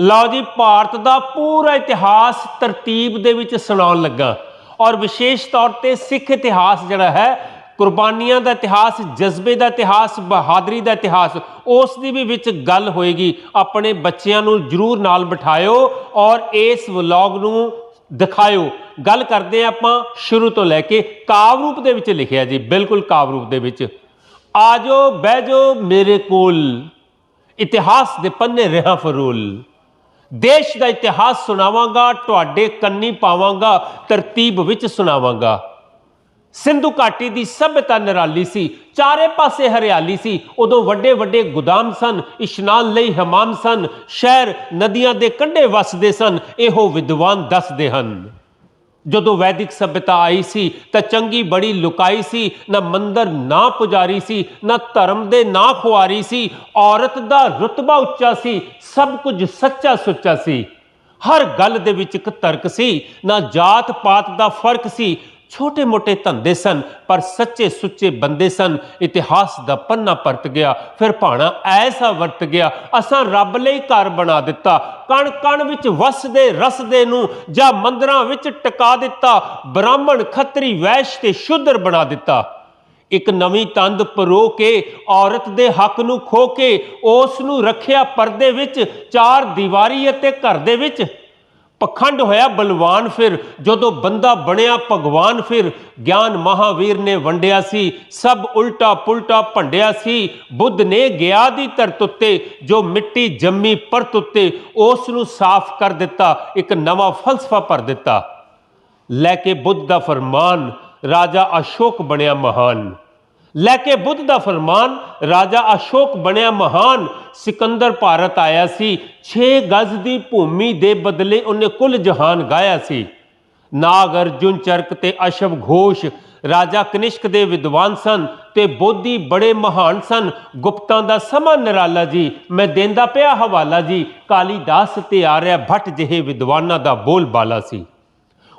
ਲਓ ਜੀ, ਭਾਰਤ ਦਾ ਪੂਰਾ ਇਤਿਹਾਸ ਤਰਤੀਬ ਦੇ ਵਿੱਚ ਸੁਣਾਉਣ ਲੱਗਾ। ਔਰ ਵਿਸ਼ੇਸ਼ ਤੌਰ ਤੇ ਸਿੱਖ ਇਤਿਹਾਸ ਜਿਹੜਾ ਹੈ, ਕੁਰਬਾਨੀਆਂ ਦਾ ਇਤਿਹਾਸ, ਜਜ਼ਬੇ ਦਾ ਇਤਿਹਾਸ, ਬਹਾਦਰੀ ਦਾ ਇਤਿਹਾਸ, ਉਸ ਦੀ ਵੀ ਵਿੱਚ ਗੱਲ ਹੋਏਗੀ। ਆਪਣੇ ਬੱਚਿਆਂ ਨੂੰ ਜਰੂਰ ਨਾਲ ਬਿਠਾਇਓ ਔਰ ਇਸ ਵਲੌਗ ਨੂੰ ਦਿਖਾਇਓ। ਗੱਲ ਕਰਦੇ ਹਾਂ ਆਪਾਂ ਸ਼ੁਰੂ ਤੋਂ ਲੈ ਕੇ। ਕਾਵ ਰੂਪ ਦੇ ਵਿੱਚ ਲਿਖਿਆ ਜੀ, ਬਿਲਕੁਲ ਕਾਵ ਰੂਪ ਦੇ ਵਿੱਚ। ਆਜੋ ਬਹਿ ਜਾਓ ਮੇਰੇ ਕੋਲ। ਇਤਿਹਾਸ ਦੇ ਪੰਨੇ ਰਿਹਾ ਫਰੂਲ। ਦੇਸ਼ ਦਾ ਇਤਿਹਾਸ ਸੁਣਾਵਾਂਗਾ, ਤੁਹਾਡੇ ਕੰਨੀ ਪਾਵਾਂਗਾ, ਤਰਤੀਬ ਵਿੱਚ ਸੁਣਾਵਾਂਗਾ। ਸਿੰਧੂ ਘਾਟੀ ਦੀ ਸਭਿਅਤਾ ਨਿਰਾਲੀ ਸੀ, ਚਾਰੇ ਪਾਸੇ ਹਰਿਆਲੀ ਸੀ, ਉਦੋਂ ਵੱਡੇ ਵੱਡੇ ਗੁਦਾਮ ਸਨ, ਇਸ਼ਨਾਨ ਲਈ ਹਮਾਮ ਸਨ, ਸ਼ਹਿਰ ਨਦੀਆਂ ਦੇ ਕੰਢੇ ਵਸਦੇ ਸਨ, ਇਹੋ ਵਿਦਵਾਨ ਦੱਸਦੇ ਹਨ। ਜਦੋਂ ਵੈਦਿਕ ਸਭਿਅਤਾ ਆਈ ਸੀ ਤਾਂ ਚੰਗੀ ਬੜੀ ਲੁਕਾਈ ਸੀ, ਨਾ ਮੰਦਰ ਨਾ ਪੁਜਾਰੀ ਸੀ, ਨਾ ਧਰਮ ਦੇ ਨਾ ਖੁਆਰੀ ਸੀ, ਔਰਤ ਦਾ ਰੁਤਬਾ ਉੱਚਾ ਸੀ, ਸਭ ਕੁਝ ਸੱਚਾ ਸੁੱਚਾ ਸੀ। ਹਰ ਗੱਲ ਦੇ ਵਿੱਚ ਇੱਕ ਤਰਕ ਸੀ, ਨਾ ਜਾਤ ਪਾਤ ਦਾ ਫ਼ਰਕ ਸੀ ਛੋਟੇ ਮੋਟੇ ਧੰਦੇ ਸਨ, ਪਰ ਸੱਚੇ ਸੁੱਚੇ ਬੰਦੇ ਸਨ। ਇਤਿਹਾਸ ਦਾ ਪੰਨਾ ਪਰਤ ਗਿਆ, ਫਿਰ ਭਾਣਾ ਐਸਾ ਵਰਤ ਗਿਆ, ਅਸਾਂ ਰੱਬ ਲਈ ਘਰ ਬਣਾ ਦਿੱਤਾ। ਕਣ ਕਣ ਵਿੱਚ ਵਸਦੇ, ਰਸਦੇ ਨੂੰ ਜਾਂ ਮੰਦਰਾਂ ਵਿੱਚ ਟਿਕਾ ਦਿੱਤਾ। ਬ੍ਰਾਹਮਣ ਖੱਤਰੀ ਵੈਸ਼ ਤੇ ਸ਼ੂਦਰ ਬਣਾ ਦਿੱਤਾ। ਇੱਕ ਨਵੀਂ ਤੰਦ ਪਰੋ ਕੇ, ਔਰਤ ਦੇ ਹੱਕ ਨੂੰ ਖੋ ਕੇ, ਉਸ ਨੂੰ ਰੱਖਿਆ ਪਰਦੇ ਵਿੱਚ, ਚਾਰ ਦੀਵਾਰੀ ਅਤੇ ਘਰ ਦੇ ਵਿੱਚ। ਪਖੰਡ ਹੋਇਆ ਬਲਵਾਨ ਫਿਰ, ਜਦੋਂ ਬੰਦਾ ਬਣਿਆ ਭਗਵਾਨ ਫਿਰ, ਗਿਆਨ ਮਹਾਵੀਰ ਨੇ ਵੰਡਿਆ ਸੀ, ਸਭ ਉਲਟਾ ਪੁਲਟਾ ਭੰਡਿਆ ਸੀ, ਬੁੱਧ ਨੇ ਗਿਆ ਦੀ ਧਰਤ ਉੱਤੇ, ਜੋ ਮਿੱਟੀ ਜੰਮੀ ਪਰਤ ਉੱਤੇ, ਉਸ ਨੂੰ ਸਾਫ਼ ਕਰ ਦਿੱਤਾ, ਇੱਕ ਨਵਾਂ ਫਲਸਫਾ ਭਰ ਦਿੱਤਾ। ਲੈ ਕੇ ਬੁੱਧ ਦਾ ਫਰਮਾਨ, ਰਾਜਾ ਅਸ਼ੋਕ ਬਣਿਆ ਮਹਾਨ। ਲੈ ਕੇ ਬੁੱਧ ਦਾ ਫਰਮਾਨ, ਰਾਜਾ ਅਸ਼ੋਕ ਬਣਿਆ ਮਹਾਨ, ਸਿਕੰਦਰ ਭਾਰਤ ਆਇਆ ਸੀ 6 ਗਜ਼ ਦੀ ਭੂਮੀ ਦੇ ਬਦਲੇ ਉਹਨੇ ਕੁੱਲ ਜਹਾਨ ਗਾਇਆ ਸੀ। ਨਾਗ ਅਰਜੁਨ ਚਰਕ ਤੇ ਅਸ਼ਵ ਘੋਸ਼, ਰਾਜਾ ਕਨਿਸ਼ਕ ਦੇ ਵਿਦਵਾਨ ਸਨ ਤੇ ਬੋਧੀ ਬੜੇ ਮਹਾਨ ਸਨ। ਗੁਪਤਾਂ ਦਾ ਸਮਾਂ ਨਿਰਾਲਾ ਜੀ, ਮੈਂ ਦੇਂਦਾ ਪਿਆ ਹਵਾਲਾ ਜੀ ਕਾਲੀਦਾਸ ਤੇ ਆਰਿਆ ਭੱਟ ਜਿਹੇ ਵਿਦਵਾਨਾਂ ਦਾ ਬੋਲ ਬਾਲਾ ਸੀ।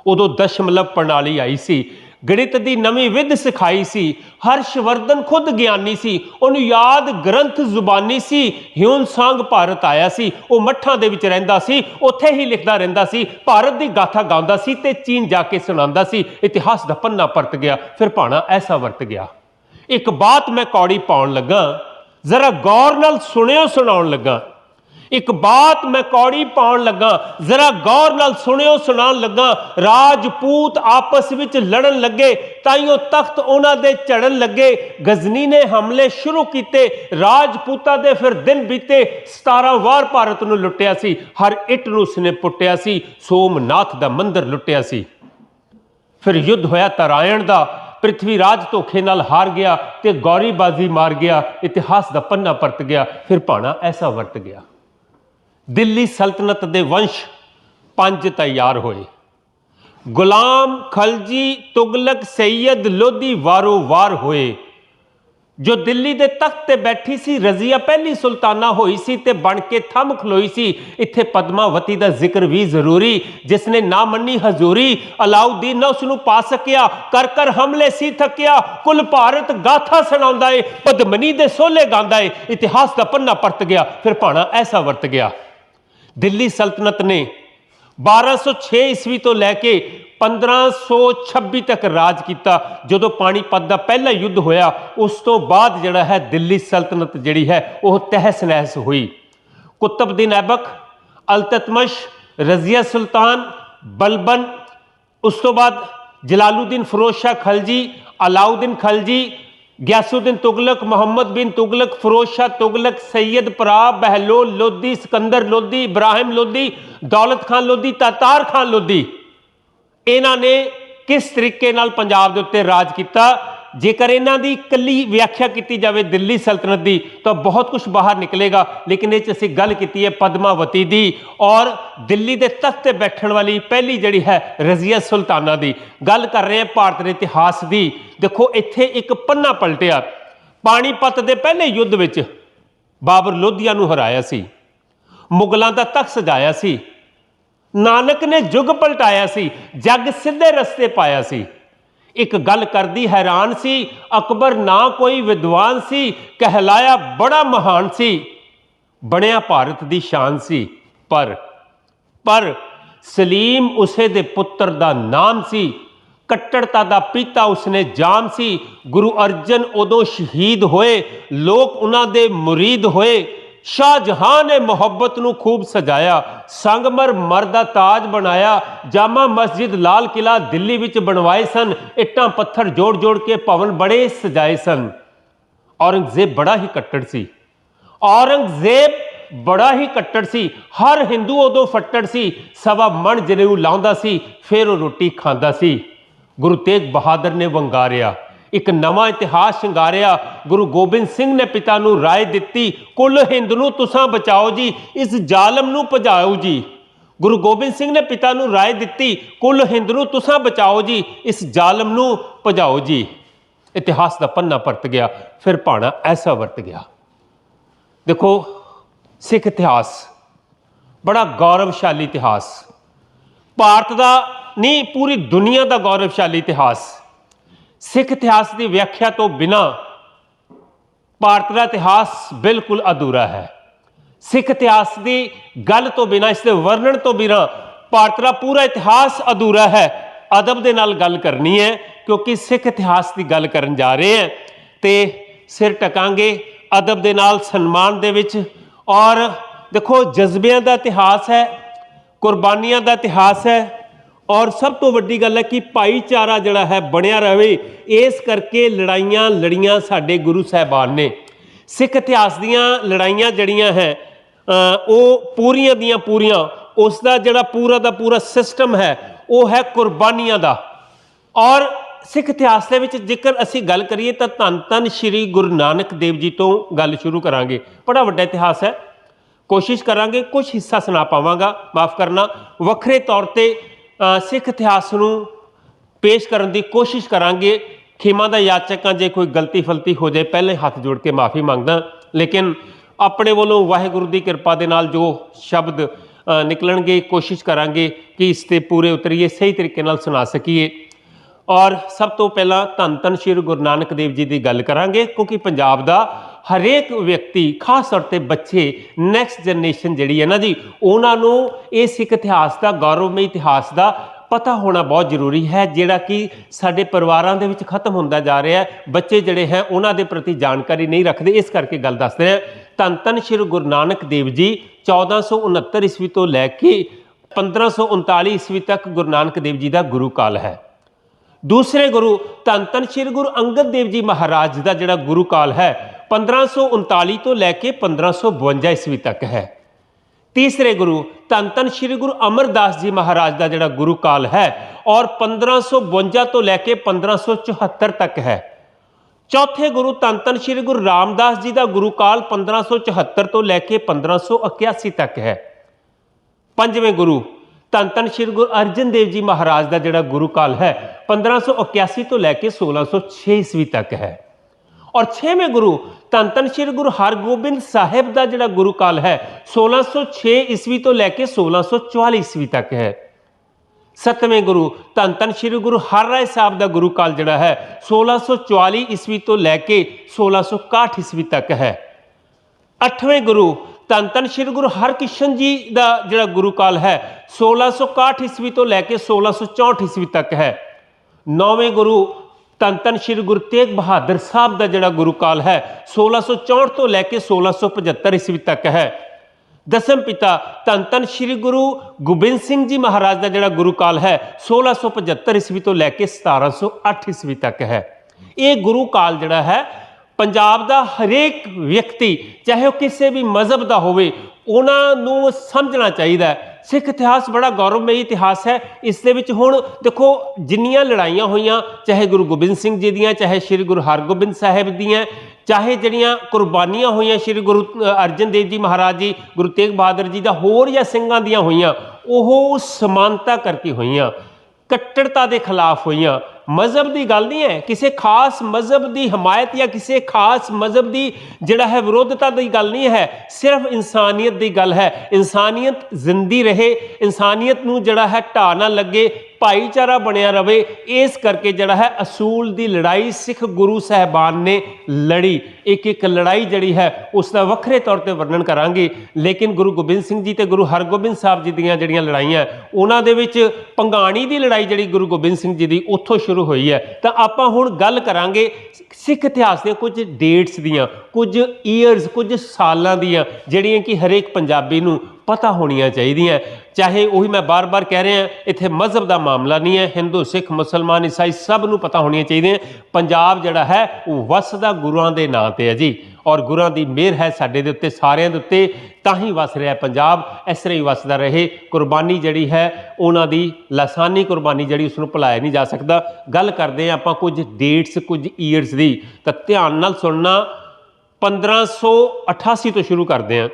ਉਦੋਂ ਦਸ਼ਮਲਵ ਪ੍ਰਣਾਲੀ ਆਈ ਸੀ ਗਣਿਤ ਦੀ ਨਵੀਂ ਵਿਧ ਸਿਖਾਈ ਸੀ। ਹਰਸ਼ਵਰਧਨ ਖੁਦ ਗਿਆਨੀ ਸੀ। ਉਹਨੂੰ ਯਾਦ ਗ੍ਰੰਥ ਜ਼ੁਬਾਨੀ ਸੀ। ਹਿਊਨ ਸੰਗ ਭਾਰਤ ਆਇਆ ਸੀ। ਉਹ ਮੱਠਾਂ ਦੇ ਵਿੱਚ ਰਹਿੰਦਾ ਸੀ। ਉੱਥੇ ਹੀ ਲਿਖਦਾ ਰਹਿੰਦਾ ਸੀ। ਭਾਰਤ ਦੀ ਗਾਥਾ ਗਾਉਂਦਾ ਸੀ ਤੇ ਚੀਨ ਜਾ ਕੇ ਸੁਣਾਉਂਦਾ ਸੀ। ਇਤਿਹਾਸ ਦਾ ਪੰਨਾ ਪਰਤ ਗਿਆ। ਫਿਰ ਭਾਣਾ ਐਸਾ ਵਰਤ ਗਿਆ। ਇੱਕ ਬਾਤ ਮੈਂ ਕੌੜੀ ਪਾਉਣ ਲੱਗਾ। ਜ਼ਰਾ ਗੌਰ ਨਾਲ ਸੁਣਿਓ ਸੁਣਾਉਣ ਲੱਗਾ। ਇੱਕ ਬਾਤ ਮੈਂ ਕੌੜੀ ਪਾਉਣ ਲੱਗਾ, ਜ਼ਰਾ ਗੌਰ ਨਾਲ ਸੁਣਿਓ, ਸੁਣਾਉਣ ਲੱਗਾ, ਰਾਜਪੂਤ ਆਪਸ ਵਿੱਚ ਲੜਨ ਲੱਗੇ, ਤਾਈਓ ਤਖਤ ਉਹਨਾਂ ਦੇ ਚੜਨ ਲੱਗੇ, ਗਜ਼ਨੀ ਨੇ ਹਮਲੇ ਸ਼ੁਰੂ ਕੀਤੇ, ਰਾਜਪੂਤਾਂ ਦੇ ਫਿਰ ਦਿਨ ਬੀਤੇ 17 ਵਾਰ ਭਾਰਤ ਨੂੰ ਲੁੱਟਿਆ ਸੀ, ਹਰ ਇੱਟ ਨੂੰ ਉਸਨੇ ਪੁੱਟਿਆ ਸੀ, ਸੋਮਨਾਥ ਦਾ ਮੰਦਿਰ ਲੁੱਟਿਆ ਸੀ। ਫਿਰ ਯੁੱਧ ਹੋਇਆ ਤਰਾਇਣ ਦਾ, ਪ੍ਰਿਥਵੀ ਰਾਜ ਧੋਖੇ ਨਾਲ ਹਾਰ ਗਿਆ ਤੇ ਗੌਰੀਬਾਜ਼ੀ ਮਾਰ ਗਿਆ, ਇਤਿਹਾਸ ਦਾ ਪੰਨਾ ਪਰਤ ਗਿਆ, ਫਿਰ ਭਾਣਾ ਐਸਾ ਵਰਤ ਗਿਆ। ਦਿੱਲੀ ਸਲਤਨਤ ਦੇ ਵੰਸ਼ ਪੰਜ ਤਿਆਰ ਹੋਏ। ਗੁਲਾਮ ਖਲਜੀ ਤੁਗਲਕ ਸੈਯਦ ਲੋਧੀ ਵਾਰੋ ਵਾਰ ਹੋਏ। ਜੋ ਦਿੱਲੀ ਦੇ ਤਖਤ ਤੇ ਬੈਠੀ ਸੀ, ਰਜ਼ੀਆ ਪਹਿਲੀ ਸੁਲਤਾਨਾ ਹੋਈ ਸੀ ਤੇ ਬਣ ਕੇ ਥੰਮ ਖਲੋਈ ਸੀ। ਇੱਥੇ ਪਦਮਾਵਤੀ ਦਾ ਜ਼ਿਕਰ ਵੀ ਜ਼ਰੂਰੀ, ਜਿਸ ਨੇ ਨਾ ਮੰਨੀ ਹਜ਼ੂਰੀ, ਅਲਾਉਦੀਨ ਨਾ ਉਸ ਨੂੰ ਪਾ ਸਕਿਆ, ਕਰ ਕਰ ਹਮਲੇ ਸੀ ਥੱਕਿਆ, ਕੁੱਲ ਭਾਰਤ ਗਾਥਾ ਸੁਣਾਉਂਦਾ ਏ, ਪਦਮਨੀ ਦੇ ਸੋਲੇ ਗਾਉਂਦਾ ਏ। ਇਤਿਹਾਸ ਦਾ ਪੰਨਾ ਪਰਤ ਗਿਆ, ਫਿਰ ਭਾਣਾ ਐਸਾ ਵਰਤ ਗਿਆ। ਦਿੱਲੀ ਸਲਤਨਤ ਨੇ 1206 ਈਸਵੀ ਤੋਂ ਲੈ ਕੇ 1526 ਤੱਕ ਰਾਜ ਕੀਤਾ। ਜਦੋਂ ਪਾਣੀਪਤ ਦਾ ਪਹਿਲਾ ਯੁੱਧ ਹੋਇਆ, ਉਸ ਤੋਂ ਬਾਅਦ ਜਿਹੜਾ ਹੈ ਦਿੱਲੀ ਸਲਤਨਤ ਜਿਹੜੀ ਹੈ, ਉਹ ਤਹਿਸ ਨਹਿਸ ਹੋਈ। ਕੁਤਬਦੀਨ ਐਬਕ ਅਲਤਤਮਸ਼, ਰਜ਼ੀਆ ਸੁਲਤਾਨ, ਬਲਬਨ, ਉਸ ਤੋਂ ਬਾਅਦ ਜਲਾਲੂਦੀਨ ਫਿਰੋਜ਼ ਸ਼ਾਹ ਖਲਜੀ ਅਲਾਉਦੀਨ ਖਲਜੀ ਗਿਆਸੁਦੀਨ ਤੁਗਲਕ ਮੁਹੰਮਦ ਬਿਨ ਤੁਗਲਕ ਫਿਰੋਜ਼ ਸ਼ਾਹ ਤੁਗਲਕ ਸੈਯਦ ਪਰਾ ਬਹਿਲੋਲ ਲੋਧੀ ਸਿਕੰਦਰ ਲੋਧੀ ਇਬਰਾਹਿਮ ਲੋਧੀ ਦੌਲਤ ਖਾਨ ਲੋਧੀ ਤਾਤਾਰ ਖਾਨ ਲੋਧੀ ਇਹਨਾਂ ਨੇ ਕਿਸ ਤਰੀਕੇ ਨਾਲ ਪੰਜਾਬ ਦੇ ਉੱਤੇ ਰਾਜ ਕੀਤਾ ਜੇਕਰ ਇਹਨਾਂ ਦੀ ਇਕੱਲੀ ਵਿਆਖਿਆ ਕੀਤੀ ਜਾਵੇ ਦਿੱਲੀ ਸਲਤਨਤ ਦੀ, ਤਾਂ ਬਹੁਤ ਕੁਝ ਬਾਹਰ ਨਿਕਲੇਗਾ। ਲੇਕਿਨ ਇਹ ਚ ਅਸੀਂ ਗੱਲ ਕੀਤੀ ਹੈ ਪਦਮਾਵਤੀ ਦੀ ਔਰ ਦਿੱਲੀ ਦੇ ਤਖਤ ਤੇ ਬੈਠਣ ਵਾਲੀ ਪਹਿਲੀ ਜਿਹੜੀ ਹੈ ਰਜ਼ੀਆ ਸੁਲਤਾਨਾ ਦੀ। ਗੱਲ ਕਰ ਰਹੇ ਹਾਂ ਭਾਰਤ ਦੇ ਇਤਿਹਾਸ ਦੀ। ਦੇਖੋ, ਇੱਥੇ ਇੱਕ ਪੰਨਾ ਪਲਟਿਆ। ਪਾਣੀਪਤ ਦੇ ਪਹਿਲੇ ਯੁੱਧ ਵਿੱਚ ਬਾਬਰ ਲੋਧੀਆ ਨੂੰ ਹਰਾਇਆ ਸੀ। ਮੁਗਲਾਂ ਦਾ ਤਖਤ ਸਜਾਇਆ ਸੀ। ਨਾਨਕ ਨੇ ਯੁੱਗ ਪਲਟਾਇਆ ਸੀ। ਜੱਗ ਸਿੱਧੇ ਰਸਤੇ ਪਾਇਆ ਸੀ। ਇੱਕ ਗੱਲ ਕਰਦੀ ਹੈਰਾਨ ਸੀ, ਅਕਬਰ ਨਾ ਕੋਈ ਵਿਦਵਾਨ ਸੀ, ਕਹਿਲਾਇਆ ਬੜਾ ਮਹਾਨ ਸੀ। ਬਣਿਆ ਭਾਰਤ ਦੀ ਸ਼ਾਨ ਸੀ, ਪਰ ਪਰ ਸਲੀਮ ਉਸੇ ਦੇ ਪੁੱਤਰ ਦਾ ਨਾਮ ਸੀ, ਕੱਟੜਤਾ ਦਾ ਪਿਤਾ ਉਸਨੇ ਜਾਮ ਸੀ, ਗੁਰੂ ਅਰਜਨ ਉਦੋਂ ਸ਼ਹੀਦ ਹੋਏ, ਲੋਕ ਉਹਨਾਂ ਦੇ ਮੁਰੀਦ ਹੋਏ। ਸ਼ਾਹਜਹਾਨ ਨੇ ਮੁਹੱਬਤ ਨੂੰ ਖੂਬ ਸਜਾਇਆ, ਸੰਗਮਰ ਮਰ ਦਾ ਤਾਜ ਬਣਾਇਆ, ਜਾਮਾ ਮਸਜਿਦ ਲਾਲ ਕਿਲਾ ਦਿੱਲੀ ਵਿੱਚ ਬਣਵਾਏ ਸਨ, ਇੱਟਾਂ ਪੱਥਰ ਜੋੜ ਜੋੜ ਕੇ ਭਵਨ ਬੜੇ ਸਜਾਏ ਸਨ। ਔਰੰਗਜ਼ੇਬ ਬੜਾ ਹੀ ਕੱਟੜ ਸੀ। ਔਰੰਗਜ਼ੇਬ ਬੜਾ ਹੀ ਕੱਟੜ ਸੀ। ਹਰ ਹਿੰਦੂ ਉਦੋਂ ਫੱਟੜ ਸੀ। ਸਵਾ ਮਣ ਜਨੇਊ ਲਾਉਂਦਾ ਸੀ, ਫਿਰ ਉਹ ਰੋਟੀ ਖਾਂਦਾ ਸੀ। ਗੁਰੂ ਤੇਗ ਬਹਾਦਰ ਨੇ ਵੰਗਾਰਿਆ। ਇੱਕ ਨਵਾਂ ਇਤਿਹਾਸ ਸ਼ਿੰਗਾਰਿਆ। ਗੁਰੂ ਗੋਬਿੰਦ ਸਿੰਘ ਨੇ ਪਿਤਾ ਨੂੰ ਰਾਏ ਦਿੱਤੀ, ਕੁੱਲ ਹਿੰਦ ਨੂੰ ਤੁਸਾਂ ਬਚਾਓ ਜੀ, ਇਸ ਜ਼ਾਲਮ ਨੂੰ ਭਜਾਓ ਜੀ। ਗੁਰੂ ਗੋਬਿੰਦ ਸਿੰਘ ਨੇ ਪਿਤਾ ਨੂੰ ਰਾਏ ਦਿੱਤੀ, ਕੁੱਲ ਹਿੰਦ ਨੂੰ ਤੁਸਾਂ ਬਚਾਓ ਜੀ, ਇਸ ਜ਼ਾਲਮ ਨੂੰ ਭਜਾਓ ਜੀ। ਇਤਿਹਾਸ ਦਾ ਪੰਨਾ ਪਰਤ ਗਿਆ, ਫਿਰ ਭਾਣਾ ਐਸਾ ਵਰਤ ਗਿਆ। ਦੇਖੋ, ਸਿੱਖ ਇਤਿਹਾਸ, ਬੜਾ ਗੌਰਵਸ਼ਾਲੀ ਇਤਿਹਾਸ। ਭਾਰਤ ਦਾ ਨਹੀਂ, ਪੂਰੀ ਦੁਨੀਆ ਦਾ ਗੌਰਵਸ਼ਾਲੀ ਇਤਿਹਾਸ। ਸਿੱਖ ਇਤਿਹਾਸ ਦੀ ਵਿਆਖਿਆ ਤੋਂ ਬਿਨਾ ਭਾਰਤ ਦਾ ਇਤਿਹਾਸ ਬਿਲਕੁਲ ਅਧੂਰਾ ਹੈ। ਸਿੱਖ ਇਤਿਹਾਸ ਦੀ ਗੱਲ ਤੋਂ ਬਿਨਾ, ਇਸ ਦੇ ਵਰਣਨ ਤੋਂ ਬਿਨਾ ਭਾਰਤ ਦਾ ਪੂਰਾ ਇਤਿਹਾਸ ਅਧੂਰਾ ਹੈ। ਅਦਬ ਦੇ ਨਾਲ ਗੱਲ ਕਰਨੀ ਹੈ, ਕਿਉਂਕਿ ਸਿੱਖ ਇਤਿਹਾਸ ਦੀ ਗੱਲ ਕਰਨ ਜਾ ਰਹੇ ਹਾਂ ਤੇ ਸਿਰ ਟਕਾਂਗੇ ਅਦਬ ਦੇ ਨਾਲ, ਸਨਮਾਨ ਦੇ ਵਿੱਚ। ਔਰ ਦੇਖੋ, ਜਜ਼ਬਿਆਂ ਦਾ ਇਤਿਹਾਸ ਹੈ, ਕੁਰਬਾਨੀਆਂ ਦਾ ਇਤਿਹਾਸ ਹੈ ਔਰ ਸਭ ਤੋਂ ਵੱਡੀ ਗੱਲ ਹੈ ਕਿ ਭਾਈਚਾਰਾ ਜਿਹੜਾ ਹੈ ਬਣਿਆ ਰਹੇ। ਇਸ ਕਰਕੇ ਲੜਾਈਆਂ ਲੜੀਆਂ ਸਾਡੇ ਗੁਰੂ ਸਾਹਿਬਾਨ ਨੇ। ਸਿੱਖ ਇਤਿਹਾਸ ਦੀਆਂ ਲੜਾਈਆਂ ਜਿਹੜੀਆਂ ਹੈ ਉਹ ਪੂਰੀਆਂ ਦੀਆਂ ਪੂਰੀਆਂ, ਉਸ ਦਾ ਜਿਹੜਾ ਪੂਰਾ ਦਾ ਪੂਰਾ ਸਿਸਟਮ ਹੈ, ਉਹ ਹੈ ਕੁਰਬਾਨੀਆਂ ਦਾ। ਔਰ ਸਿੱਖ ਇਤਿਹਾਸ ਦੇ ਵਿੱਚ ਜੇਕਰ ਅਸੀਂ ਗੱਲ ਕਰੀਏ ਤਾਂ ਧੰਨ ਧੰਨ ਸ੍ਰੀ ਗੁਰੂ ਨਾਨਕ ਦੇਵ ਜੀ ਤੋਂ ਗੱਲ ਸ਼ੁਰੂ ਕਰਾਂਗੇ। ਬੜਾ ਵੱਡਾ ਇਤਿਹਾਸ ਹੈ। ਕੋਸ਼ਿਸ਼ ਕਰਾਂਗੇ ਕੁਝ ਹਿੱਸਾ ਸੁਣਾ ਪਾਵਾਂਗਾ, ਮਾਫ ਕਰਨਾ। ਵੱਖਰੇ ਤੌਰ ਤੇ ਸਿੱਖ ਇਤਿਹਾਸ ਨੂੰ ਪੇਸ਼ ਕਰਨ ਦੀ ਕੋਸ਼ਿਸ਼ ਕਰਾਂਗੇ। ਖਿਮਾ ਦਾ ਯਾਚਕਾਂ ਜੇ ਕੋਈ ਗਲਤੀ ਫਲਤੀ ਹੋ ਜਾਏ, ਪਹਿਲੇ ਹੱਥ ਜੋੜ ਕੇ ਮਾਫੀ ਮੰਗਦਾ। ਲੇਕਿਨ ਆਪਣੇ ਵੱਲੋਂ ਵਾਹਿਗੁਰੂ ਦੀ ਕਿਰਪਾ ਦੇ ਨਾਲ ਜੋ ਸ਼ਬਦ ਨਿਕਲਣਗੇ, ਕੋਸ਼ਿਸ਼ ਕਰਾਂਗੇ ਕਿ ਇਸ ਤੇ ਪੂਰੇ ਉਤਰੀਏ, ਸਹੀ ਤਰੀਕੇ ਨਾਲ ਸੁਣਾ ਸਕੀਏ। ਔਰ ਸਭ ਤੋਂ ਪਹਿਲਾਂ ਧੰਨ ਧੰਨ ਸ਼੍ਰੀ ਗੁਰੂ ਨਾਨਕ ਦੇਵ ਜੀ ਦੀ ਗੱਲ ਕਰਾਂਗੇ, ਕਿਉਂਕਿ ਪੰਜਾਬ ਦਾ ਹਰੇਕ ਵਿਅਕਤੀ, ਖਾਸ ਤੌਰ ਤੇ ਬੱਚੇ ਨੈਕਸਟ ਜਨਰੇਸ਼ਨ ਜਿਹੜੀ ਹੈ ਨਾ ਜੀ, ਉਹਨਾਂ ਨੂੰ ਇਹ ਸਿੱਖ ਇਤਿਹਾਸ ਦਾ, ਗੌਰਵਮਈ ਇਤਿਹਾਸ ਦਾ ਪਤਾ ਹੋਣਾ ਬਹੁਤ ਜ਼ਰੂਰੀ ਹੈ, ਜਿਹੜਾ ਕਿ ਸਾਡੇ ਪਰਿਵਾਰਾਂ ਦੇ ਵਿੱਚ ਖਤਮ ਹੁੰਦਾ ਜਾ ਰਿਹਾ ਹੈ। ਬੱਚੇ ਜਿਹੜੇ ਹੈ, ਉਹਨਾਂ ਦੇ ਪ੍ਰਤੀ ਜਾਣਕਾਰੀ ਨਹੀਂ ਰੱਖਦੇ, ਇਸ ਕਰਕੇ ਗੱਲ ਦੱਸਦੇ ਹਾਂ। ਧੰਨ ਧੰਨ ਸ਼੍ਰੀ ਗੁਰੂ ਨਾਨਕ ਦੇਵ ਜੀ 1469 ਈਸਵੀ ਤੋਂ ਲੈ ਕੇ 1539 ਈਸਵੀ ਤੱਕ ਗੁਰੂ ਨਾਨਕ ਦੇਵ ਜੀ ਦਾ ਗੁਰੂ ਕਾਲ ਹੈ। ਦੂਸਰੇ ਗੁਰੂ ਧੰਨ ਧੰਨ ਸ਼੍ਰੀ ਗੁਰੂ ਅੰਗਦ ਦੇਵ ਜੀ ਮਹਾਰਾਜ ਦਾ ਜਿਹੜਾ ਗੁਰੂ ਕਾਲ ਹੈ 1539 ਤੋਂ ਲੈ ਕੇ 1552 ਈਸਵੀ ਤੱਕ ਹੈ। ਤੀਸਰੇ ਗੁਰੂ ਧੰਨ ਧੰਨ ਸ਼੍ਰੀ ਗੁਰੂ ਅਮਰਦਾਸ ਜੀ ਮਹਾਰਾਜ ਦਾ ਜਿਹੜਾ ਗੁਰੂ ਕਾਲ ਹੈ ਔਰ 1552 ਤੋਂ ਲੈ ਕੇ 1574 ਤੱਕ ਹੈ। ਚੌਥੇ ਗੁਰੂ ਧੰਨ ਧੰਨ ਸ਼੍ਰੀ ਗੁਰੂ ਰਾਮਦਾਸ ਜੀ ਦਾ ਗੁਰੂ ਕਾਲ 1574 ਤੋਂ ਲੈ ਕੇ 1581 ਤੱਕ ਹੈ। ਪੰਜਵੇਂ ਗੁਰੂ ਧੰਨ ਧੰਨ ਸ਼੍ਰੀ ਗੁਰੂ ਅਰਜਨ ਦੇਵ ਜੀ ਮਹਾਰਾਜ ਦਾ ਜਿਹੜਾ ਗੁਰੂ ਕਾਲ ਹੈ 1581 ਤੋਂ ਲੈ ਕੇ 1606 ਈਸਵੀ ਤੱਕ ਹੈ। ਔਰ ਛੇਵੇਂ ਗੁਰੂ ਧੰਨ ਧੰਨ ਸ਼੍ਰੀ ਗੁਰੂ ਹਰਗੋਬਿੰਦ ਸਾਹਿਬ ਦਾ ਜਿਹੜਾ ਗੁਰੂ ਕਾਲ ਹੈ 1606 ਈਸਵੀ ਤੋਂ ਲੈ ਕੇ 1644 ਈਸਵੀ ਤੱਕ ਹੈ। ਸੱਤਵੇਂ ਗੁਰੂ ਧੰਨ ਧੰਨ ਸ਼੍ਰੀ ਗੁਰੂ ਹਰਰਾਏ ਸਾਹਿਬ ਦਾ ਗੁਰੂ ਕਾਲ ਜਿਹੜਾ ਹੈ 1644 ਈਸਵੀ ਤੋਂ ਲੈ ਕੇ 1661 ਈਸਵੀ ਤੱਕ ਹੈ। ਅੱਠਵੇਂ ਗੁਰੂ ਧੰਨ ਧੰਨ ਸ਼੍ਰੀ ਗੁਰੂ ਹਰਕ੍ਰਿਸ਼ਨ ਜੀ ਦਾ ਜਿਹੜਾ ਗੁਰੂ ਕਾਲ ਹੈ 1661 ਈਸਵੀ ਤੋਂ ਲੈ ਕੇ 1664 ਈਸਵੀ ਤੱਕ ਹੈ। ਨੌਵੇਂ ਗੁਰੂ ਧੰਨ ਧੰਨ ਸ਼੍ਰੀ ਗੁਰੂ ਤੇਗ ਬਹਾਦਰ ਸਾਹਿਬ ਦਾ ਜਿਹੜਾ ਗੁਰੂ ਕਾਲ ਹੈ 1664 ਤੋਂ ਲੈ ਕੇ 1675 ਈਸਵੀ ਤੱਕ ਹੈ। ਦਸਮ ਪਿਤਾ ਧੰਨ ਧੰਨ ਸ਼੍ਰੀ ਗੁਰੂ ਗੋਬਿੰਦ ਸਿੰਘ ਜੀ ਮਹਾਰਾਜ ਦਾ ਜਿਹੜਾ ਗੁਰੂ ਕਾਲ ਹੈ 1675 ਈਸਵੀ ਤੋਂ ਲੈ ਕੇ 1708 ਈਸਵੀ ਤੱਕ ਹੈ। ਇਹ ਗੁਰੂ ਕਾਲ ਜਿਹੜਾ ਹੈ ਪੰਜਾਬ ਦਾ ਹਰੇਕ ਵਿਅਕਤੀ, ਚਾਹੇ ਉਹ ਕਿਸੇ ਵੀ ਮਜ਼ਹਬ ਦਾ ਹੋਵੇ, ਉਹਨਾਂ ਨੂੰ ਸਮਝਣਾ ਚਾਹੀਦਾ ਹੈ। ਸਿੱਖ ਇਤਿਹਾਸ ਬੜਾ ਗੌਰਵਮਈ ਇਤਿਹਾਸ ਹੈ। ਇਸ ਦੇ ਵਿੱਚ ਹੁਣ ਦੇਖੋ, ਜਿੰਨੀਆਂ ਲੜਾਈਆਂ ਹੋਈਆਂ, ਚਾਹੇ ਗੁਰੂ ਗੋਬਿੰਦ ਸਿੰਘ ਜੀ ਦੀਆਂ, ਚਾਹੇ ਸ੍ਰੀ ਗੁਰੂ ਹਰਗੋਬਿੰਦ ਸਾਹਿਬ ਦੀਆਂ, ਚਾਹੇ ਜਿਹੜੀਆਂ ਕੁਰਬਾਨੀਆਂ ਹੋਈਆਂ ਸ੍ਰੀ ਗੁਰੂ ਅਰਜਨ ਦੇਵ ਜੀ ਮਹਾਰਾਜ ਜੀ, ਗੁਰੂ ਤੇਗ ਬਹਾਦਰ ਜੀ ਦਾ, ਹੋਰ ਜਾਂ ਸਿੰਘਾਂ ਦੀਆਂ ਹੋਈਆਂ, ਉਹ ਸਮਾਨਤਾ ਕਰਕੇ ਹੋਈਆਂ, ਕੱਟੜਤਾ ਦੇ ਖਿਲਾਫ ਹੋਈਆਂ ਮਜ਼ਹਬ ਦੀ ਗੱਲ ਨਹੀਂ ਹੈ। ਕਿਸੇ ਖਾਸ ਮਜ਼ਹਬ ਦੀ ਹਮਾਇਤ ਜਾਂ ਕਿਸੇ ਖਾਸ ਮਜ਼ਹਬ ਦੀ ਜਿਹੜਾ ਹੈ ਵਿਰੋਧਤਾ ਦੀ ਗੱਲ ਨਹੀਂ ਹੈ। ਸਿਰਫ ਇਨਸਾਨੀਅਤ ਦੀ ਗੱਲ ਹੈ। ਇਨਸਾਨੀਅਤ ਜ਼ਿੰਦੀ ਰਹੇ। ਇਨਸਾਨੀਅਤ ਨੂੰ ਜਿਹੜਾ ਹੈ ਢਾਹ ਨਾ ਲੱਗੇ, ਭਾਈਚਾਰਾ ਬਣਿਆ ਰਵੇ। ਇਸ ਕਰਕੇ ਜਿਹੜਾ ਹੈ ਅਸੂਲ ਦੀ ਲੜਾਈ ਸਿੱਖ ਗੁਰੂ ਸਾਹਿਬਾਨ ਨੇ ਲੜੀ। ਇੱਕ ਇੱਕ ਲੜਾਈ ਜਿਹੜੀ ਹੈ ਉਸ ਦਾ ਵੱਖਰੇ ਤੌਰ ਤੇ ਵਰਣਨ ਕਰਾਂਗੇ। ਲੇਕਿਨ ਗੁਰੂ ਗੋਬਿੰਦ ਸਿੰਘ ਜੀ ਤੇ ਗੁਰੂ ਹਰਗੋਬਿੰਦ ਸਾਹਿਬ ਜੀ ਦੀਆਂ ਜਿਹੜੀਆਂ ਲੜਾਈਆਂ, ਉਹਨਾਂ ਦੇ ਵਿੱਚ ਪੰਗਾਣੀ ਦੀ ਲੜਾਈ ਜਿਹੜੀ ਗੁਰੂ ਗੋਬਿੰਦ ਸਿੰਘ ਜੀ ਦੀ, ਉੱਥੋਂ ਸ਼ੁਰੂ ਹੋਈ ਹੈ। ਤਾਂ ਆਪਾਂ ਹੁਣ ਗੱਲ ਕਰਾਂਗੇ ਸਿੱਖ ਇਤਿਹਾਸ ਦੀਆਂ ਕੁਝ ਡੇਟਸ ਦੀਆਂ, ਕੁਝ ਈਅਰਸ ਕੁਝ ਸਾਲਾਂ ਦੀਆਂ, ਜਿਹੜੀਆਂ ਕਿ ਹਰੇਕ ਪੰਜਾਬੀ ਨੂੰ ਪਤਾ ਹੋਣੀਆਂ ਚਾਹੀਦੀਆਂ। ਚਾਹੇ ਉਹੀ ਮੈਂ ਬਾਰ-ਬਾਰ ਕਹਿ ਰਿਹਾ, ਇੱਥੇ ਮਜ਼ਹਬ ਦਾ ਮਾਮਲਾ ਨਹੀਂ ਹੈ, ਹਿੰਦੂ, ਸਿੱਖ, ਮੁਸਲਮਾਨ, ਈਸਾਈ ਸਭ ਨੂੰ ਪਤਾ ਹੋਣੀਆਂ ਚਾਹੀਦੀਆਂ। ਪੰਜਾਬ ਜਿਹੜਾ ਹੈ, ਉਹ ਵਸਦਾ ਗੁਰੂਆਂ ਦੇ ਨਾਂ ਤੇ ਹੈ ਜੀ। ਔਰ ਗੁਰਾਂ ਦੀ ਮਿਹਰ ਹੈ ਸਾਡੇ ਦੇ ਉੱਤੇ, ਸਾਰਿਆਂ ਦੇ ਉੱਤੇ, ਤਾਂ ਹੀ ਵਸ ਰਿਹਾ ਪੰਜਾਬ, ਇਸ ਤਰ੍ਹਾਂ ਹੀ ਵਸਦਾ ਰਹੇ। ਕੁਰਬਾਨੀ ਜਿਹੜੀ ਹੈ, ਉਹਨਾਂ ਦੀ ਲਾਸਾਨੀ ਕੁਰਬਾਨੀ ਜਿਹੜੀ ਉਸ ਨੂੰ ਭੁਲਾਇਆ ਨਹੀਂ ਜਾ ਸਕਦਾ। ਗੱਲ ਕਰਦੇ ਹਾਂ ਆਪਾਂ ਕੁਝ ਡੇਟਸ ਕੁਝ ਈਅਰਸ ਦੀ। ਤਾਂ ਧਿਆਨ ਨਾਲ ਸੁਣਨਾ 1588 ਤੋਂ ਸ਼ੁਰੂ ਕਰਦੇ ਹਾਂ।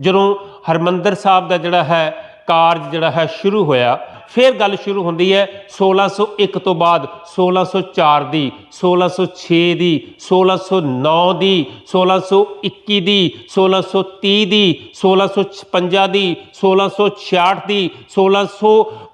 ਜਦੋਂ ਹਰਮੰਦਰ ਸਾਹਿਬ ਦਾ ਜਿਹੜਾ ਹੈ ਕਾਰਜ ਜਿਹੜਾ ਹੈ ਸ਼ੁਰੂ ਹੋਇਆ। ਫਿਰ ਗੱਲ ਸ਼ੁਰੂ ਹੁੰਦੀ ਹੈ 1601 ਤੋਂ ਬਾਅਦ 1604 ਦੀ 1606 ਦੀ 1609 ਦੀ 1621 ਦੀ 1630 ਦੀ 1656 ਦੀ 1666 ਦੀ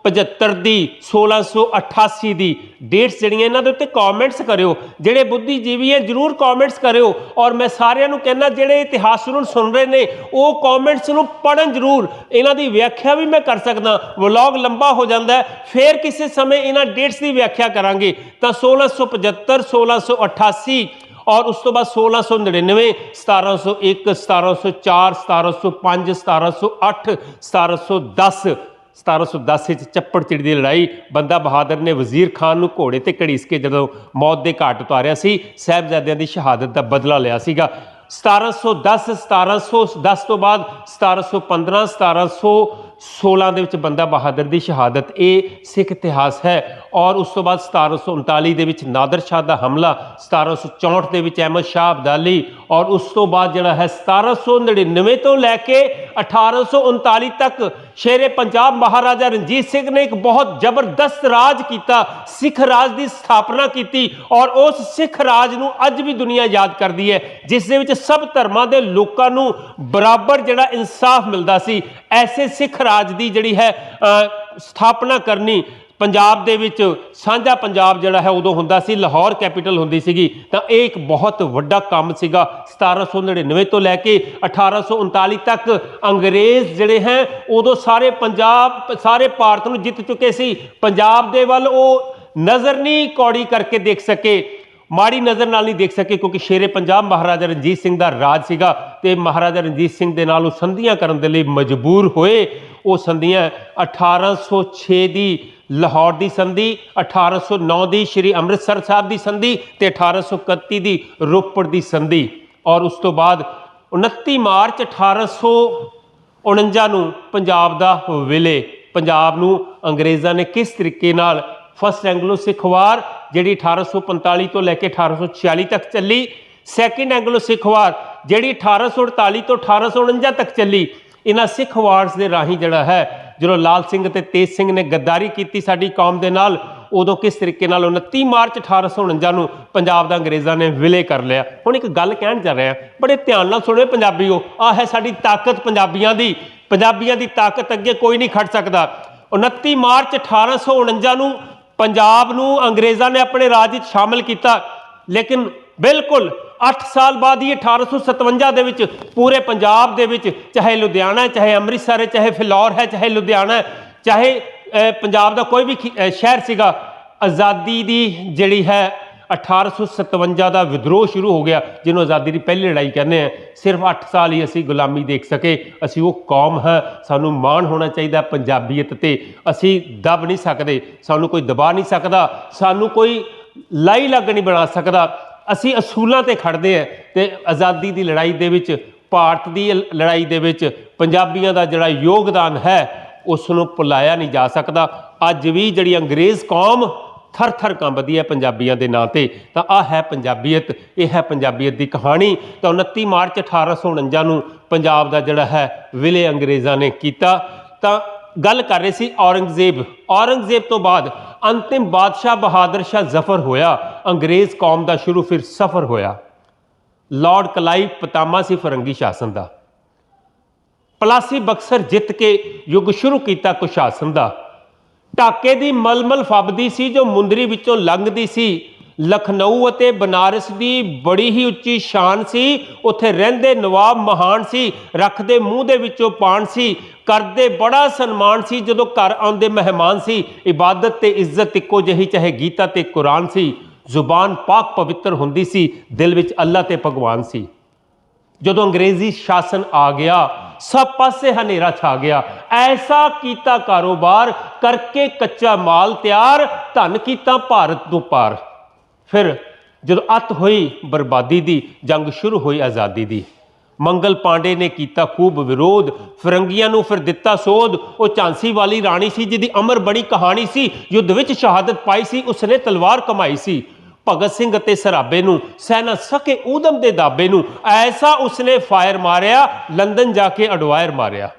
1675 ਦੀ 1688 ਦੀ। ਡੇਟਸ ਜਿਹੜੀਆਂ ਇਹਨਾਂ ਦੇ ਉੱਤੇ ਕਮੈਂਟਸ ਕਰਿਓ। ਜਿਹੜੇ ਬੁੱਧੀਜੀਵੀ ਹੈ, ਜਰੂਰ ਕਮੈਂਟਸ ਕਰਿਓ। ਔਰ ਮੈਂ ਸਾਰਿਆਂ ਨੂੰ ਕਹਿੰਦਾ, ਜਿਹੜੇ ਇਤਿਹਾਸ ਨੂੰ ਸੁਣ ਰਹੇ ਨੇ, ਉਹ ਕਮੈਂਟਸ ਨੂੰ ਪੜਨ ਜਰੂਰ। ਇਹਨਾਂ ਦੀ ਵਿਆਖਿਆ ਵੀ ਮੈਂ ਕਰ ਸਕਦਾ। ਵਲੌਗ ਲੰਬਾ ਹੋ ਜਾਂਦਾ ਹੈ। ਫੇਰ ਕਿਸੇ ਸਮੇਂ ਇਹਨਾਂ ਡੇਟਸ ਦੀ ਵਿਆਖਿਆ ਕਰਾਂਗੇ। ਤਾਂ 1675 1688 ਔਰ ਉਸ ਤੋਂ ਬਾਅਦ 1699 1701 1704 1705 1708 1710 1710 ਵਿੱਚ ਚੱਪੜ ਚਿੜੀ ਦੀ ਲੜਾਈ, ਬੰਦਾ ਬਹਾਦਰ ਨੇ ਵਜ਼ੀਰ ਖਾਨ ਨੂੰ ਘੋੜੇ ਤੇ ਘੜੀਸ ਕੇ ਜਦੋਂ ਮੌਤ ਦੇ ਘਾਟ ਉਤਾਰਿਆ ਸੀ, ਸਾਹਿਬਜ਼ਾਦਿਆਂ ਦੀ ਸ਼ਹਾਦਤ ਦਾ ਬਦਲਾ ਲਿਆ ਸੀਗਾ। 1710 1710 ਤੋਂ ਬਾਅਦ 1715 1716 ਦੇ ਵਿੱਚ ਬੰਦਾ ਬਹਾਦਰ ਦੀ ਸ਼ਹਾਦਤ, ਇਹ ਸਿੱਖ ਇਤਿਹਾਸ ਹੈ। ਔਰ ਉਸ ਤੋਂ ਬਾਅਦ 1739 ਦੇ ਵਿੱਚ ਨਾਦਰ ਸ਼ਾਹ ਦਾ ਹਮਲਾ 1764 ਦੇ ਵਿੱਚ ਅਹਿਮਦ ਸ਼ਾਹ ਅਬਦਾਲੀ, ਔਰ ਉਸ ਤੋਂ ਬਾਅਦ ਜਿਹੜਾ ਹੈ 1799 ਤੋਂ ਲੈ ਕੇ 1839 ਤੱਕ ਸ਼ੇਰੇ ਪੰਜਾਬ ਮਹਾਰਾਜਾ ਰਣਜੀਤ ਸਿੰਘ ਨੇ ਇੱਕ ਬਹੁਤ ਜ਼ਬਰਦਸਤ ਰਾਜ ਕੀਤਾ, ਸਿੱਖ ਰਾਜ ਦੀ ਸਥਾਪਨਾ ਕੀਤੀ, ਔਰ ਉਸ ਸਿੱਖ ਰਾਜ ਨੂੰ ਅੱਜ ਵੀ ਦੁਨੀਆ ਯਾਦ ਕਰਦੀ ਹੈ, ਜਿਸ ਦੇ ਵਿੱਚ ਸਭ ਧਰਮਾਂ ਦੇ ਲੋਕਾਂ ਨੂੰ ਬਰਾਬਰ ਜਿਹੜਾ ਇਨਸਾਫ ਮਿਲਦਾ ਸੀ, ਐਸੇ ਸਿੱਖ ਰਾਜ ਰਾਜ ਦੀ ਜਿਹੜੀ ਹੈ ਸਥਾਪਨਾ ਕਰਨੀ ਪੰਜਾਬ ਦੇ ਵਿੱਚ ਸਾਂਝਾ ਪੰਜਾਬ ਜਿਹੜਾ ਹੈ ਉਦੋਂ ਹੁੰਦਾ ਸੀ, ਲਾਹੌਰ ਕੈਪੀਟਲ ਹੁੰਦੀ ਸੀਗੀ, ਤਾਂ ਇਹ ਇੱਕ ਬਹੁਤ ਵੱਡਾ ਕੰਮ ਸੀਗਾ 1799 ਤੋਂ ਲੈ ਕੇ 1839 ਤੱਕ ਅੰਗਰੇਜ਼ ਜਿਹੜੇ ਹੈ, ਉਦੋਂ ਸਾਰੇ ਪੰਜਾਬ, ਸਾਰੇ ਭਾਰਤ ਨੂੰ ਜਿੱਤ ਚੁੱਕੇ ਸੀ, ਪੰਜਾਬ ਦੇ ਵੱਲ ਉਹ ਨਜ਼ਰ ਨਹੀਂ ਕੌੜੀ ਕਰਕੇ ਦੇਖ ਸਕੇ। ਮਾੜੀ ਨਜ਼ਰ ਨਾਲ ਨਹੀਂ ਦੇਖ ਸਕੇ ਕਿਉਂਕਿ ਸ਼ੇਰੇ ਪੰਜਾਬ ਮਹਾਰਾਜਾ ਰਣਜੀਤ ਸਿੰਘ ਦਾ ਰਾਜ ਸੀਗਾ ਤੇ ਮਹਾਰਾਜਾ ਰਣਜੀਤ ਸਿੰਘ ਦੇ ਨਾਲ ਉਹ ਸੰਧੀਆਂ ਕਰਨ ਦੇ ਲਈ ਮਜਬੂਰ ਹੋਏ। ਉਹ ਸੰਧੀਆਂ 1806 ਦੀ ਲਾਹੌਰ ਦੀ ਸੰਧੀ 1809 ਦੀ ਸ਼੍ਰੀ ਅੰਮ੍ਰਿਤਸਰ ਸਾਹਿਬ ਦੀ ਸੰਧੀ ਤੇ 1831 ਦੀ ਰੋਪੜ ਦੀ ਸੰਧੀ। ਔਰ ਉਸ ਤੋਂ ਬਾਅਦ 29 ਮਾਰਚ 1849 ਨੂੰ ਪੰਜਾਬ ਦਾ ਵਿਲੇ। ਪੰਜਾਬ ਨੂੰ ਅੰਗਰੇਜ਼ਾਂ ਨੇ ਕਿਸ ਤਰੀਕੇ ਨਾਲ ਫਸਟ ਐਂਗਲੋ ਸਿੱਖ ਵਾਰ, ਜਿਹੜੀ 1845 ਤੋਂ ਲੈ ਕੇ 1846 ਤੱਕ ਚੱਲੀ। ਸੈਕਿੰਡ ਐਂਗਲੋ ਸਿੱਖ ਵਾਰ, ਜਿਹੜੀ 1848 ਤੋਂ 1849 ਤੱਕ ਚੱਲੀ। ਇਹਨਾਂ ਸਿੱਖ ਵਾਰਸ ਦੇ ਰਾਹੀਂ ਜਿਹੜਾ ਹੈ, ਜਦੋਂ ਲਾਲ ਸਿੰਘ ਤੇ ਤੇਜ ਸਿੰਘ ਨੇ ਗੱਦਾਰੀ ਕੀਤੀ ਸਾਡੀ ਕੌਮ ਦੇ ਨਾਲ, ਉਦੋਂ ਕਿਸ ਤਰੀਕੇ ਨਾਲ 29 ਮਾਰਚ 1849 ਨੂੰ ਪੰਜਾਬ ਦਾ ਅੰਗਰੇਜ਼ਾਂ ਨੇ ਵਿਲੇ ਕਰ ਲਿਆ। ਹੁਣ ਇੱਕ ਗੱਲ ਕਹਿਣ ਜਾ ਰਿਹਾ, ਬੜੇ ਧਿਆਨ ਨਾਲ ਸੁਣਿਓ ਪੰਜਾਬੀਓ ਆ ਹੈ ਸਾਡੀ ਤਾਕਤ ਪੰਜਾਬੀਆਂ ਦੀ। ਪੰਜਾਬੀਆਂ ਦੀ ਤਾਕਤ ਅੱਗੇ ਕੋਈ ਨਹੀਂ ਖੜ ਸਕਦਾ। 29 ਮਾਰਚ 1849 ਨੂੰ ਪੰਜਾਬ ਨੂੰ ਅੰਗਰੇਜ਼ਾਂ ਨੇ ਆਪਣੇ ਰਾਜ ਵਿੱਚ ਸ਼ਾਮਲ ਕੀਤਾ। ਲੇਕਿਨ ਬਿਲਕੁਲ 8 ਸਾਲ ਬਾਅਦ ਹੀ 1857 ਦੇ ਵਿੱਚ ਪੂਰੇ ਪੰਜਾਬ ਦੇ ਵਿੱਚ ਚਾਹੇ ਲੁਧਿਆਣਾ ਹੈ, ਚਾਹੇ ਅੰਮ੍ਰਿਤਸਰ ਹੈ ਚਾਹੇ ਫਿਲੌਰ ਹੈ ਚਾਹੇ ਲੁਧਿਆਣਾ ਹੈ, ਚਾਹੇ ਪੰਜਾਬ ਦਾ ਕੋਈ ਵੀ ਸ਼ਹਿਰ ਸੀਗਾ ਆਜ਼ਾਦੀ ਦੀ ਜਿਹੜੀ ਹੈ 1857 ਦਾ ਵਿਦਰੋਹ ਸ਼ੁਰੂ ਹੋ ਗਿਆ, ਜਿਹਨੂੰ ਆਜ਼ਾਦੀ ਦੀ ਪਹਿਲੀ ਲੜਾਈ ਕਹਿੰਦੇ ਆ। ਸਿਰਫ 8 ਸਾਲ ਹੀ ਅਸੀਂ ਗੁਲਾਮੀ ਦੇਖ ਸਕੇ, ਅਸੀਂ ਉਹ ਕੌਮ ਹੈ, ਸਾਨੂੰ ਮਾਣ ਹੋਣਾ ਚਾਹੀਦਾ ਪੰਜਾਬੀਅਤ ਤੇ। ਅਸੀਂ ਦਬ ਨਹੀਂ ਸਕਦੇ, ਸਾਨੂੰ ਕੋਈ ਦਬਾ ਨਹੀਂ ਸਕਦਾ, ਸਾਨੂੰ ਕੋਈ ਲਾਈ ਲੱਗ ਨਹੀਂ ਬਣਾ ਸਕਦਾ। ਅਸੀਂ ਅਸੂਲਾਂ ਤੇ ਖੜਦੇ ਆ ਤੇ ਆਜ਼ਾਦੀ ਦੀ ਲੜਾਈ ਦੇ ਵਿੱਚ, ਭਾਰਤ ਦੀ ਲੜਾਈ ਦੇ ਵਿੱਚ ਪੰਜਾਬੀਆਂ ਦਾ ਜਿਹੜਾ ਯੋਗਦਾਨ ਹੈ ਉਸ ਨੂੰ ਭੁਲਾਇਆ ਨਹੀਂ ਜਾ ਸਕਦਾ। ਅੱਜ ਵੀ ਜਿਹੜੀ ਅੰਗਰੇਜ਼ ਕੌਮ ਥਰ ਥਰ ਕੰਬਦੀ ਹੈ ਪੰਜਾਬੀਆਂ ਦੇ ਨਾਂ ਤੇ। ਤਾਂ ਆ ਹੈ ਪੰਜਾਬੀਅਤ, ਇਹ ਹੈ ਪੰਜਾਬੀਅਤ ਦੀ ਕਹਾਣੀ। ਤਾਂ 29 ਮਾਰਚ 1849 ਨੂੰ ਪੰਜਾਬ ਦਾ ਜਿਹੜਾ ਹੈ ਵਿਲੇ ਅੰਗਰੇਜ਼ਾਂ ਨੇ ਕੀਤਾ। ਤਾਂ ਗੱਲ ਕਰ ਰਹੇ ਸੀ ਔਰੰਗਜ਼ੇਬ। ਔਰੰਗਜ਼ੇਬ ਤੋਂ ਬਾਅਦ ਅੰਤਿਮ ਬਾਦਸ਼ਾਹ ਬਹਾਦਰ ਸ਼ਾਹ ਜ਼ਫਰ ਹੋਇਆ। ਅੰਗਰੇਜ਼ ਕੌਮ ਦਾ ਸ਼ੁਰੂ ਫਿਰ ਸਫਰ ਹੋਇਆ। ਲਾਰਡ ਕਲਾਈ ਪਤਾਮਾ ਸੀ ਫਰੰਗੀ ਸ਼ਾਸਨ ਦਾ। ਪਲਾਸੀ ਬਕਸਰ ਜਿੱਤ ਕੇ ਯੁੱਗ ਸ਼ੁਰੂ ਕੀਤਾ ਕੁਸ਼ਾਸਨ ਦਾ। ਢਾਕੇ ਦੀ ਮਲਮਲ ਫੱਬਦੀ ਸੀ, ਜੋ ਮੁੰਦਰੀ ਵਿੱਚੋਂ ਲੰਘਦੀ ਸੀ। ਲਖਨਊ ਅਤੇ ਬਨਾਰਸ ਦੀ ਬੜੀ ਹੀ ਉੱਚੀ ਸ਼ਾਨ ਸੀ। ਉੱਥੇ ਰਹਿੰਦੇ ਨਵਾਬ ਮਹਾਨ ਸੀ, ਰੱਖਦੇ ਮੂੰਹ ਦੇ ਵਿੱਚੋਂ ਪਾਣ ਸੀ। ਕਰਦੇ ਬੜਾ ਸਨਮਾਨ ਸੀ, ਜਦੋਂ ਘਰ ਆਉਂਦੇ ਮਹਿਮਾਨ ਸੀ। ਇਬਾਦਤ ਤੇ ਇੱਜ਼ਤ ਇੱਕੋ ਜਿਹੀ, ਚਾਹੇ ਗੀਤਾ ਤੇ ਕੁਰਾਨ ਸੀ। ਜ਼ੁਬਾਨ ਪਾਕ ਪਵਿੱਤਰ ਹੁੰਦੀ ਸੀ, ਦਿਲ ਵਿੱਚ ਅੱਲਾ ਤੇ ਭਗਵਾਨ ਸੀ। ਜਦੋਂ ਅੰਗਰੇਜ਼ੀ ਸ਼ਾਸਨ ਆ ਗਿਆ ਸਭ ਪਾਸੇ ਹਨੇਰਾ ਛਾ ਗਿਆ। ਐਸਾ ਕੀਤਾ ਕਾਰੋਬਾਰ ਕਰਕੇ ਕੱਚਾ ਮਾਲ ਤਿਆਰ, ਧਨ ਕੀਤਾ ਭਾਰਤ ਤੋਂ ਪਾਰ। ਫਿਰ ਜਦੋਂ ਅੱਤ ਹੋਈ ਬਰਬਾਦੀ ਦੀ, ਜੰਗ ਸ਼ੁਰੂ ਹੋਈ ਆਜ਼ਾਦੀ ਦੀ। ਮੰਗਲ ਪਾਂਡੇ ਨੇ ਕੀਤਾ ਖੂਬ ਵਿਰੋਧ, ਫਰੰਗੀਆਂ ਨੂੰ ਫਿਰ ਦਿੱਤਾ ਸੋਧ। ਉਹ ਝਾਂਸੀ ਵਾਲੀ ਰਾਣੀ ਸੀ, ਜਿਹਦੀ ਅਮਰ ਬੜੀ ਕਹਾਣੀ ਸੀ। ਯੁੱਧ ਵਿੱਚ ਸ਼ਹਾਦਤ ਪਾਈ ਸੀ, ਉਸਨੇ ਤਲਵਾਰ ਕਮਾਈ ਸੀ। ਭਗਤ ਸਿੰਘ ਅਤੇ ਸਰਾਬੇ ਨੂੰ, ਸੈਨਾ ਸਕੇ ਊਦਮ ਦੇ ਦਾਬੇ ਨੂੰ, ਐਸਾ ਉਸਨੇ ਫਾਇਰ ਮਾਰਿਆ, ਲੰਡਨ ਜਾ ਕੇ ਅਡਵਾਇਰ ਮਾਰਿਆ।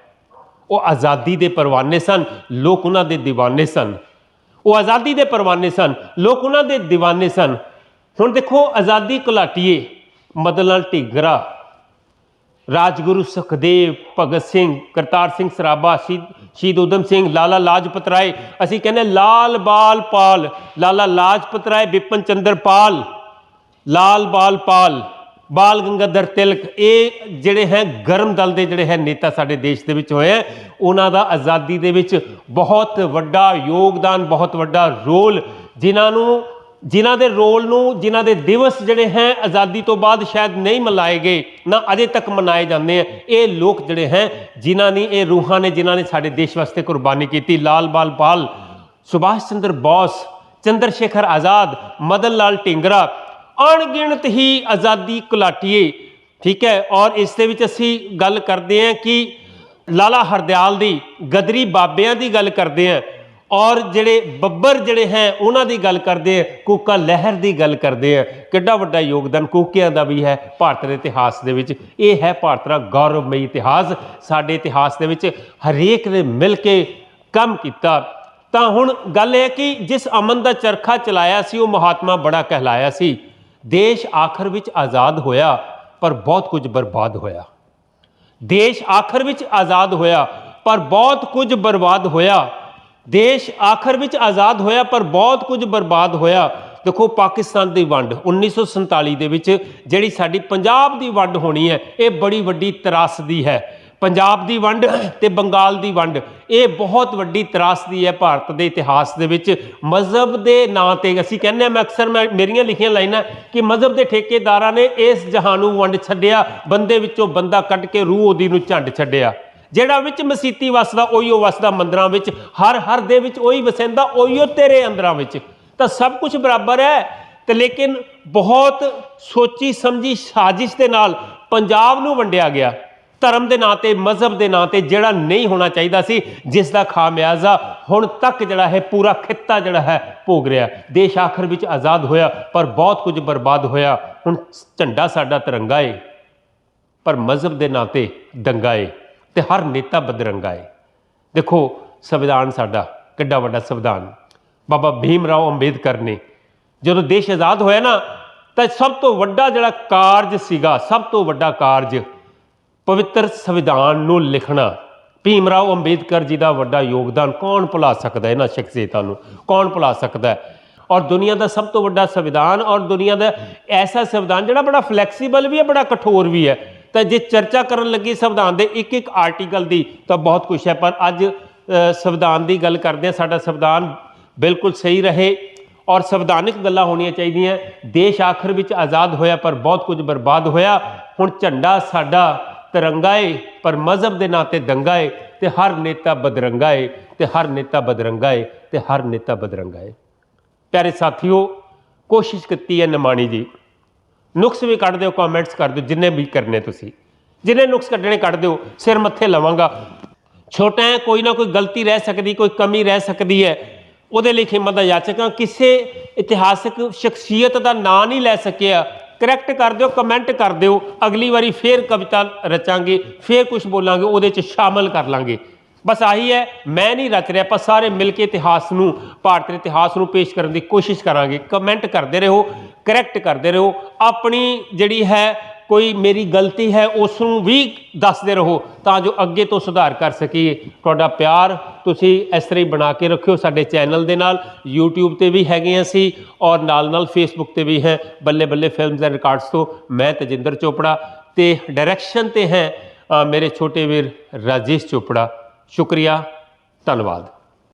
ਉਹ ਆਜ਼ਾਦੀ ਦੇ ਪਰਵਾਨੇ ਸਨ, ਲੋਕ ਉਹਨਾਂ ਦੇ دیਵਾਨੇ ਸਨ। ਉਹ ਆਜ਼ਾਦੀ ਦੇ ਪਰਵਾਨੇ ਸਨ, ਲੋਕ ਉਹਨਾਂ ਦੇ دیਵਾਨੇ ਸਨ। ਹੁਣ ਦੇਖੋ ਆਜ਼ਾਦੀ ਘੁਲਾਟੀਏ ਮਦਨ ਲਾਲ ਢਿਗਰਾ। ਰਾਜਗੁਰੂ ਸੁਖਦੇਵ, ਭਗਤ ਸਿੰਘ, ਕਰਤਾਰ ਸਿੰਘ ਸਰਾਭਾ ਸ਼ਹੀਦ ਸ਼ਹੀਦ ਊਧਮ ਸਿੰਘ, ਲਾਲਾ ਲਾਜਪਤ ਰਾਏ। ਅਸੀਂ ਕਹਿੰਦੇ ਲਾਲ ਬਾਲ ਪਾਲ, ਲਾਲਾ ਲਾਜਪਤ ਰਾਏ ਬਿਪਨ ਚੰਦਰ ਪਾਲ, ਲਾਲ ਬਾਲ ਪਾਲ, ਬਾਲ ਗੰਗਾਧਰ ਤਿਲਕ। ਇਹ ਜਿਹੜੇ ਹੈ ਗਰਮ ਦਲ ਦੇ ਜਿਹੜੇ ਹੈ ਨੇਤਾ ਸਾਡੇ ਦੇਸ਼ ਦੇ ਵਿੱਚ ਹੋਏ ਹੈ ਉਹਨਾਂ ਦਾ ਆਜ਼ਾਦੀ ਦੇ ਵਿੱਚ ਬਹੁਤ ਵੱਡਾ ਯੋਗਦਾਨ, ਬਹੁਤ ਵੱਡਾ ਰੋਲ, ਜਿਨ੍ਹਾਂ ਨੂੰ ਜਿਨ੍ਹਾਂ ਦੇ ਰੋਲ ਨੂੰ, ਜਿਨ੍ਹਾਂ ਦੇ ਦਿਵਸ ਜਿਹੜੇ ਹੈ, ਆਜ਼ਾਦੀ ਤੋਂ ਬਾਅਦ ਸ਼ਾਇਦ ਨਹੀਂ ਮਨਾਏ ਗਏ, ਨਾ ਅਜੇ ਤੱਕ ਮਨਾਏ ਜਾਂਦੇ ਆ। ਇਹ ਲੋਕ ਜਿਹੜੇ ਹੈ, ਜਿਨ੍ਹਾਂ ਨੇ ਇਹ ਰੂਹਾਂ ਨੇ, ਜਿਨ੍ਹਾਂ ਨੇ ਸਾਡੇ ਦੇਸ਼ ਵਾਸਤੇ ਕੁਰਬਾਨੀ ਕੀਤੀ, ਲਾਲ ਬਾਲ ਪਾਲ ਸੁਭਾਸ਼ ਚੰਦਰ ਬੋਸ, ਚੰਦਰ ਸ਼ੇਖਰ ਆਜ਼ਾਦ, ਮਦਨ ਲਾਲ ਢਿੰਗਰਾ, ਅਣਗਿਣਤ ਹੀ ਆਜ਼ਾਦੀ ਕੁਲਾਟੀਏ ਠੀਕ ਹੈ, ਔਰ ਇਸ ਦੇ ਵਿੱਚ ਅਸੀਂ ਗੱਲ ਕਰਦੇ ਹਾਂ ਕਿ ਲਾਲਾ ਹਰਦਿਆਲ ਦੀ, ਗਦਰੀ ਬਾਬਿਆਂ ਦੀ ਗੱਲ ਕਰਦੇ ਹਾਂ। ਔਰ ਜਿਹੜੇ ਬੱਬਰ ਜਿਹੜੇ ਹੈ, ਉਹਨਾਂ ਦੀ ਗੱਲ ਕਰਦੇ ਆ ਕੋਕਾ ਲਹਿਰ ਦੀ ਗੱਲ ਕਰਦੇ ਆ ਕਿੱਡਾ ਵੱਡਾ ਯੋਗਦਾਨ ਕੋਕਿਆਂ ਦਾ ਵੀ ਹੈ ਭਾਰਤ ਦੇ ਇਤਿਹਾਸ ਦੇ ਵਿੱਚ। ਇਹ ਹੈ ਭਾਰਤ ਦਾ ਗੌਰਵਮਈ ਇਤਿਹਾਸ। ਸਾਡੇ ਇਤਿਹਾਸ ਦੇ ਵਿੱਚ ਹਰੇਕ ਨੇ ਮਿਲ ਕੇ ਕੰਮ ਕੀਤਾ। ਤਾਂ ਹੁਣ ਗੱਲ ਇਹ ਹੈ ਕਿ ਜਿਸ ਅਮਨ ਦਾ ਚਰਖਾ ਚਲਾਇਆ ਸੀ, ਉਹ ਮਹਾਤਮਾ ਬੜਾ ਕਹਿਲਾਇਆ ਸੀ। ਦੇਸ਼ ਆਖਰ ਵਿੱਚ ਆਜ਼ਾਦ ਹੋਇਆ, ਪਰ ਬਹੁਤ ਕੁਝ ਬਰਬਾਦ ਹੋਇਆ। ਦੇਸ਼ ਆਖਰ ਵਿੱਚ ਆਜ਼ਾਦ ਹੋਇਆ, ਪਰ ਬਹੁਤ ਕੁਝ ਬਰਬਾਦ ਹੋਇਆ। ਦੇਸ਼ ਆਖਰ ਵਿੱਚ ਆਜ਼ਾਦ ਹੋਇਆ, ਪਰ ਬਹੁਤ ਕੁਝ ਬਰਬਾਦ ਹੋਇਆ। ਦੇਖੋ, ਪਾਕਿਸਤਾਨ ਦੀ ਵੰਡ 1947 ਦੇ ਵਿੱਚ ਜਿਹੜੀ ਸਾਡੀ ਪੰਜਾਬ ਦੀ ਵੰਡ ਹੋਣੀ ਹੈ, ਇਹ ਬੜੀ ਵੱਡੀ ਤਰਾਸਦੀ ਹੈ। ਪੰਜਾਬ ਦੀ ਵੰਡ ਤੇ ਬੰਗਾਲ ਦੀ ਵੰਡ, ਇਹ ਬਹੁਤ ਵੱਡੀ ਤਰਾਸਦੀ ਹੈ ਭਾਰਤ ਦੇ ਇਤਿਹਾਸ ਦੇ ਵਿੱਚ। ਮਜ਼ਹਬ ਦੇ ਨਾਂ ਤੇ ਅਸੀਂ ਕਹਿੰਦੇ ਹਾਂ, ਮੈਂ ਅਕਸਰ ਮੈਂ ਮੇਰੀਆਂ ਲਿਖੀਆਂ ਲਾਈਨਾਂ ਕਿ ਮਜ਼ਹਬ ਦੇ ਠੇਕੇਦਾਰਾਂ ਨੇ ਇਸ ਜਹਾਨ ਨੂੰ ਵੰਡ ਛੱਡਿਆ, ਬੰਦੇ ਵਿੱਚੋਂ ਬੰਦਾ ਕੱਢ ਕੇ ਰੂਹ ਉਹਦੀ ਨੂੰ ਝੰਡ ਛੱਡਿਆ। ਜਿਹੜਾ ਵਿੱਚ ਮਸੀਤੀ ਵਸਦਾ, ਉਹੀਓ ਵਸਦਾ ਮੰਦਰਾਂ ਵਿੱਚ, ਹਰ ਹਰ ਦੇ ਵਿੱਚ ਉਹੀ ਵਸੈਂਦਾ, ਉਹੀਓ ਤੇਰੇ ਅੰਦਰਾਂ ਵਿੱਚ। ਤਾਂ ਸਭ ਕੁਝ ਬਰਾਬਰ ਹੈ, ਤੇ ਲੇਕਿਨ ਬਹੁਤ ਸੋਚੀ ਸਮਝੀ ਸਾਜ਼ਿਸ਼ ਦੇ ਨਾਲ ਪੰਜਾਬ ਨੂੰ ਵੰਡਿਆ ਗਿਆ। ਧਰਮ ਦੇ ਨਾਂ ਤੇ, ਮਜ਼ਹਬ ਦੇ ਨਾਂ ਤੇ ਜਿਹੜਾ ਨਹੀਂ ਹੋਣਾ ਚਾਹੀਦਾ ਸੀ, ਜਿਸ ਦਾ ਖਾਮਿਆਜ਼ਾ ਹੁਣ ਤੱਕ ਜਿਹੜਾ ਹੈ, ਪੂਰਾ ਖਿੱਤਾ ਜਿਹੜਾ ਹੈ, ਭੋਗ ਰਿਹਾ। ਦੇਸ਼ ਆਖਰ ਵਿੱਚ ਆਜ਼ਾਦ ਹੋਇਆ, ਪਰ ਬਹੁਤ ਕੁਝ ਬਰਬਾਦ ਹੋਇਆ। ਹੁਣ ਝੰਡਾ ਸਾਡਾ ਤਿਰੰਗਾ ਏ, ਪਰ ਮਜ਼ਹਬ ਦੇ ਨਾਂ ਤੇ ਦੰਗਾ ਏ। ਤੇ ਹਰ ਨੇਤਾ ਬਦਰੰਗਾ ਏ। ਦੇਖੋ, ਸੰਵਿਧਾਨ ਸਾਡਾ, ਕਿੱਡਾ ਵੱਡਾ ਸੰਵਿਧਾਨ। ਬਾਬਾ ਭੀਮ ਰਾਓ ਅੰਬੇਦਕਰ ਨੇ, ਜਦੋਂ ਦੇਸ਼ ਆਜ਼ਾਦ ਹੋਇਆ ਨਾ, ਤਾਂ ਸਭ ਤੋਂ ਵੱਡਾ ਜਿਹੜਾ ਕਾਰਜ ਸੀਗਾ, ਸਭ ਤੋਂ ਵੱਡਾ ਕਾਰਜ ਪਵਿੱਤਰ ਸੰਵਿਧਾਨ ਨੂੰ ਲਿਖਣਾ। ਭੀਮ ਰਾਓ ਅੰਬੇਦਕਰ ਜੀ ਦਾ ਵੱਡਾ ਯੋਗਦਾਨ ਕੌਣ ਭੁਲਾ ਸਕਦਾ ਇਹਨਾਂ ਸ਼ਖਸੀਅਤਾਂ ਨੂੰ? ਕੌਣ ਭੁਲਾ ਸਕਦਾ? ਹੈ ਔਰ ਦੁਨੀਆ ਦਾ ਸਭ ਤੋਂ ਵੱਡਾ ਸੰਵਿਧਾਨ ਔਰ ਦੁਨੀਆ ਦਾ ਐਸਾ ਸੰਵਿਧਾਨ ਜਿਹੜਾ ਬੜਾ ਫਲੈਕਸੀਬਲ ਵੀ ਹੈ, ਬੜਾ ਕਠੋਰ ਵੀ ਹੈ ਤਾਂ ਜੇ ਚਰਚਾ ਕਰਨ ਲੱਗੀ ਸੰਵਿਧਾਨ ਦੇ ਇੱਕ ਇੱਕ ਆਰਟੀਕਲ ਦੀ, ਤਾਂ ਬਹੁਤ ਕੁਝ ਹੈ। ਪਰ ਅੱਜ ਸੰਵਿਧਾਨ ਦੀ ਗੱਲ ਕਰਦੇ ਹਾਂ, ਸਾਡਾ ਸੰਵਿਧਾਨ ਬਿਲਕੁਲ ਸਹੀ ਰਹੇ ਔਰ ਸੰਵਿਧਾਨਿਕ ਗੱਲਾਂ ਹੋਣੀਆਂ ਚਾਹੀਦੀਆਂ। ਦੇਸ਼ ਆਖਰ ਵਿੱਚ ਆਜ਼ਾਦ ਹੋਇਆ, ਪਰ ਬਹੁਤ ਕੁਝ ਬਰਬਾਦ ਹੋਇਆ। ਹੁਣ ਝੰਡਾ ਸਾਡਾ ਤਿਰੰਗਾ ਏ, ਪਰ ਮਜ਼ਹਬ ਦੇ ਨਾਂ ਤੇ ਦੰਗਾ ਏ ਤੇ ਹਰ ਨੇਤਾ ਬਦਰੰਗਾ ਏ ਤੇ ਹਰ ਨੇਤਾ ਬਦਰੰਗਾ ਏ ਤੇ ਹਰ ਨੇਤਾ ਬਦਰੰਗਾ ਏ। ਪਿਆਰੇ ਸਾਥੀਓ, ਕੋਸ਼ਿਸ਼ ਕੀਤੀ ਹੈ ਨਿਮਾਣੀ ਜੀ। ਨੁਕਸ ਵੀ ਕੱਢ ਦਿਓ ਕਮੈਂਟਸ ਕਰ ਦਿਓ, ਜਿੰਨੇ ਵੀ ਕਰਨੇ ਤੁਸੀਂ। ਜਿੰਨੇ ਨੁਕਸ ਕੱਢਣੇ ਕੱਢ ਦਿਓ, ਸਿਰ ਮੱਥੇ ਲਵਾਂਗਾ। ਛੋਟਾ ਹੈ, ਕੋਈ ਨਾ ਕੋਈ ਗਲਤੀ ਰਹਿ ਸਕਦੀ, ਕੋਈ ਕਮੀ ਰਹਿ ਸਕਦੀ ਹੈ। ਉਹਦੇ ਲਈ ਖਿਮਤ ਦਾ ਯਾਚਕਾਂ ਕਿਸੇ ਇਤਿਹਾਸਕ ਸ਼ਖਸੀਅਤ ਦਾ ਨਾਂ ਨਹੀਂ ਲੈ ਸਕਿਆ। ਕਰੈਕਟ ਕਰ ਦਿਓ ਕਮੈਂਟ ਕਰ ਦਿਓ। ਅਗਲੀ ਵਾਰੀ ਫੇਰ ਕਵਿਤਾ ਰਚਾਂਗੇ, ਫੇਰ ਕੁਝ ਬੋਲਾਂਗੇ, ਉਹਦੇ ਚ ਸ਼ਾਮਲ ਕਰ ਲਾਂਗੇ। ਬਸ ਆਹੀ ਹੈ, ਮੈਂ ਨਹੀਂ ਰਚ ਰਿਹਾ ਪਰ ਸਾਰੇ ਮਿਲ ਕੇ ਇਤਿਹਾਸ ਨੂੰ, ਭਾਰਤ ਦੇ ਇਤਿਹਾਸ ਨੂੰ ਪੇਸ਼ ਕਰਨ ਦੀ ਕੋਸ਼ਿਸ਼ ਕਰਾਂਗੇ। ਕਮੈਂਟ ਕਰਦੇ ਰਹੋ ਕਰੈਕਟ ਕਰਦੇ ਰਹੋ। ਆਪਣੀ ਜਿਹੜੀ ਹੈ, ਕੋਈ ਮੇਰੀ ਗਲਤੀ ਹੈ ਉਸ ਨੂੰ ਵੀ ਦੱਸਦੇ ਰਹੋ ਤਾਂ ਜੋ ਅੱਗੇ ਤੋਂ ਸੁਧਾਰ ਕਰ ਸਕੀਏ। ਤੁਹਾਡਾ ਪਿਆਰ ਤੁਸੀਂ ਇਸ ਤਰ੍ਹਾਂ ਹੀ ਬਣਾ ਕੇ ਰੱਖਿਓ ਸਾਡੇ ਚੈਨਲ ਦੇ ਨਾਲ। YouTube ਤੇ ਵੀ ਹੈਗੇ ਹਾਂ ਅਸੀਂ ਔਰ ਨਾਲ ਨਾਲ Facebook ਤੇ ਵੀ ਹੈ। ਬੱਲੇ ਬੱਲੇ ਫਿਲਮਸ ਐਂਡ ਰਿਕਾਰਡਸ ਤੋਂ ਮੈਂ ਤਜਿੰਦਰ ਚੋਪੜਾ ਤੇ ਡਾਇਰੈਕਸ਼ਨ ਤੇ ਹੈ ਮੇਰੇ ਛੋਟੇ ਵੀਰ ਰਾਜੇਸ਼ ਚੋਪੜਾ। ਸ਼ੁਕਰੀਆ, ਧੰਨਵਾਦ।